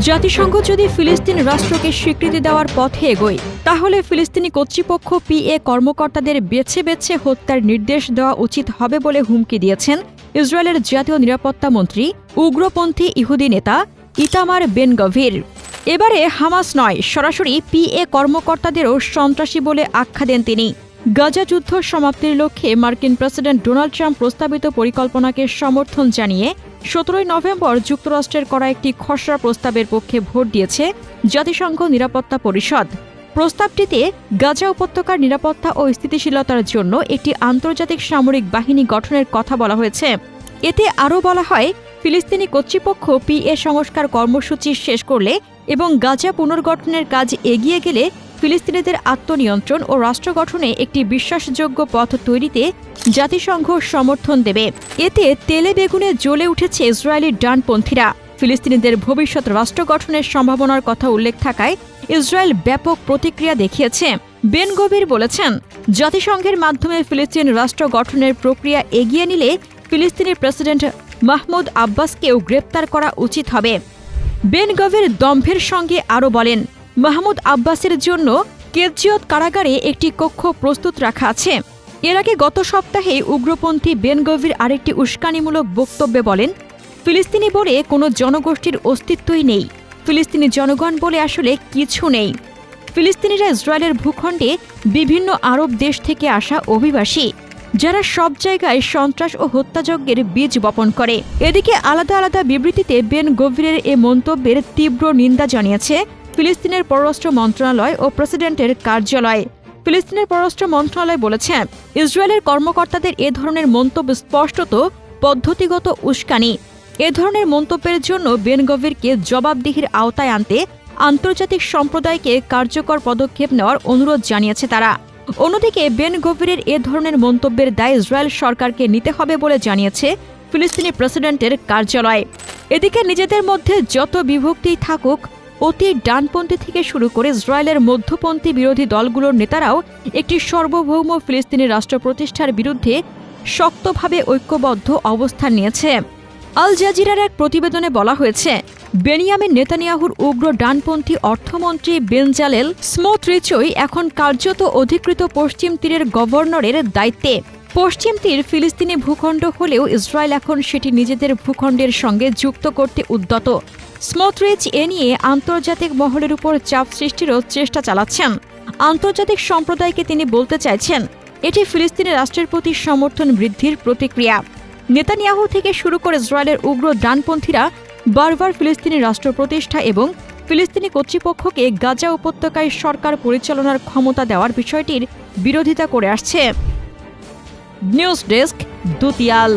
জাতিসংঘ যদি ফিলিস্তিন রাষ্ট্রকে স্বীকৃতি দেওয়ার পথে এগোয়, তাহলে ফিলিস্তিনি কর্তৃপক্ষ পিএ কর্মকর্তাদের বেছে বেছে হত্যার নির্দেশ দেওয়া উচিত হবে বলে হুমকি দিয়েছেন ইসরায়েলের জাতীয় নিরাপত্তা মন্ত্রী, উগ্রপন্থী ইহুদি নেতা ইতামার বেন গভীর এবারে হামাস নয়, সরাসরি পিএ কর্মকর্তাদেরও সন্ত্রাসী বলে আখ্যা দেন তিনি। গাজা যুদ্ধ সমাপ্তির লক্ষ্যে মার্কিন প্রেসিডেন্ট ডোনাল্ড ট্রাম্প প্রস্তাবিত পরিকল্পনাকে সমর্থন জানিয়ে সতেরোই নভেম্বর যুক্তরাষ্ট্রের করা একটি খসড়া প্রস্তাবের পক্ষে ভোট দিয়েছে জাতিসংঘ নিরাপত্তা পরিষদ। প্রস্তাবটিতে গাজা উপত্যকার নিরাপত্তা ও স্থিতিশীলতার জন্য একটি আন্তর্জাতিক সামরিক বাহিনী গঠনের কথা বলা হয়েছে। এতে আরও বলা হয়, ফিলিস্তিনি কর্তৃপক্ষ পিএ সংস্কার কর্মসূচি শেষ করলে এবং গাজা পুনর্গঠনের কাজ এগিয়ে গেলে ফিলিস্তিনিদের আত্মনিয়ন্ত্রণ ও রাষ্ট্র গঠনে একটি বিশ্বাসযোগ্য পথ তৈরিতে জাতিসংঘ সমর্থন দেবে। এতে তেলে বেগুনে জ্বলে উঠেছে ইসরায়েলি ডানপন্থীরা। ফিলিস্তিনিদের ভবিষ্যৎ রাষ্ট্র গঠনের সম্ভাবনার কথা উল্লেখ থাকায় ইসরায়েল ব্যাপক প্রতিক্রিয়া দেখিয়েছে। বেন গভীর বলেছেন, জাতিসংঘের মাধ্যমে ফিলিস্তিন রাষ্ট্র গঠনের প্রক্রিয়া এগিয়ে নিলে ফিলিস্তিনি প্রেসিডেন্ট মাহমুদ আব্বাসকেও গ্রেপ্তার করা উচিত হবে। বেন গভীর দম্ভের সঙ্গে আরও বলেন মাহমুদ আব্বাসের জন্য কেজিয়ত কারাগারে একটি কক্ষ প্রস্তুত রাখা আছে। এর আগে গত সপ্তাহে উগ্রপন্থী বেন গভীর আরেকটি উস্কানিমূলক বক্তব্যে বলেন, ফিলিস্তিনি বলে কোনো জনগোষ্ঠীর অস্তিত্বই নেই। ফিলিস্তিনি জনগণ বলে আসলে কিছু নেই। ফিলিস্তিনিরা ইসরায়েলের ভূখণ্ডে বিভিন্ন আরব দেশ থেকে আসা অভিবাসী, যারা সব জায়গায় সন্ত্রাস ও হত্যাযজ্ঞের বীজ বপন করে। এদিকে আলাদা আলাদা বিবৃতিতে বেন গভীরের এ মন্তব্যের তীব্র নিন্দা জানিয়েছে ফিলিস্তিনের পররাষ্ট্র মন্ত্রণালয় ও প্রেসিডেন্টের কার্যালয়। ফিলিস্তিনের পররাষ্ট্র মন্ত্রণালয় বলেছে, ইসরায়েলের কর্মকর্তাদের এ ধরনের মন্তব্য স্পষ্টত পদ্ধতিগত উস্কানি। এ ধরনের মন্তব্যের জন্য বেন গভীরকে জবাবদিহির আওতায় আনতে আন্তর্জাতিক সম্প্রদায়কে কার্যকর পদক্ষেপ নেওয়ার অনুরোধ জানিয়েছে তারা। অন্যদিকে বেন গভীরের এ ধরনের মন্তব্যের দায় ইসরায়েল সরকারকে নিতে হবে বলে জানিয়েছে ফিলিস্তিনি প্রেসিডেন্টের কার্যালয়। এদিকে নিজেদের মধ্যে যত বিভক্তি থাকুক অতি ডানপন্থী থেকে শুরু করে ইসরায়েলের মধ্যপন্থী বিরোধী দলগুলোর নেতারাও একটি সার্বভৌম ফিলিস্তিনি রাষ্ট্র প্রতিষ্ঠার বিরুদ্ধে শক্তভাবে ঐক্যবদ্ধ অবস্থান নিয়েছে। আল জাজিরার এক প্রতিবেদনে বলা হয়েছে, বেনিয়ামিন নেতানিয়াহুর উগ্র ডানপন্থী অর্থমন্ত্রী বেনজালেল স্মোত্রিচই এখন কার্যত অধিকৃত পশ্চিম তীরের গভর্নরের দায়িত্বে। পশ্চিম তীর ফিলিস্তিনি ভূখণ্ড হলেও ইসরায়েল এখন সেটি নিজেদের ভূখণ্ডের সঙ্গে যুক্ত করতে উদ্যত। স্মোত্রিচ এ নিয়ে আন্তর্জাতিক মহলের উপর চাপ সৃষ্টিরও চেষ্টা চালাচ্ছেন। আন্তর্জাতিক সম্প্রদায়কে তিনি বলতে চাইছেন, এটি ফিলিস্তিনি রাষ্ট্রের প্রতি সমর্থন বৃদ্ধির প্রতিক্রিয়া। নেতানিয়াহু থেকে শুরু করে ইসরায়েলের উগ্র ডানপন্থীরা বারবার ফিলিস্তিনি রাষ্ট্র প্রতিষ্ঠা এবং ফিলিস্তিনি কর্তৃপক্ষকে গাজা উপত্যকায় সরকার পরিচালনার ক্ষমতা দেওয়ার বিষয়টির বিরোধিতা করে আসছে। News desk, দুতিয়াল।